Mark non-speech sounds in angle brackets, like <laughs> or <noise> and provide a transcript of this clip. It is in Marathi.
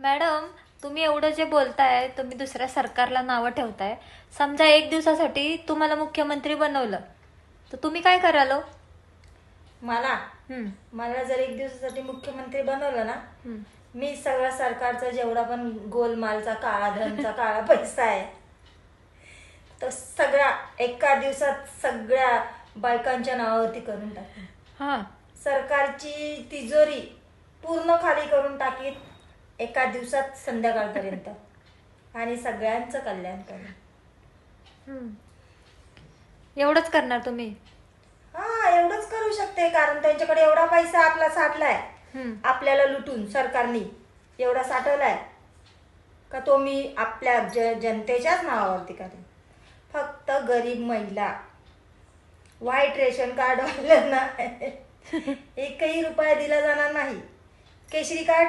मॅडम तुम्ही एवढं जे बोलताय तुम्ही दुसऱ्या सरकारला नावं ठेवताय. समजा एक दिवसासाठी तुम्हाला मुख्यमंत्री बनवलं तर तुम्ही काय कराल हो? मला? हम्म, मला जर एक दिवसासाठी मुख्यमंत्री बनवलं ना हम्म. मी सगळा सरकारचा जेवढा पण गोलमालचा काळा धनचा काळा पैसा आहे तो सगळा एका दिवसात सगळ्या बायकांच्या नावावरती करून टाकेन. हा. सरकारची तिजोरी पूर्ण खाली करून टाकीत एका दिवसात संध्याकाळपर्यंत. आणि सगळ्यांचं कल्याण करेन हम्म. एवढंच करणार तुम्ही? हा एवढंच करू शकते कारण त्यांच्याकडे एवढा पैसा आपला साठलाय. आपल्याला लुटून सरकारनी एवढा साठवलाय. का तो मी आपल्या ज जनतेच्याच नावावरती करेन. फक्त गरीब महिला. व्हाईट रेशन कार्ड वाल्यांना <laughs> एकही रुपया दिला जाणार नाही. केशरी कार्ड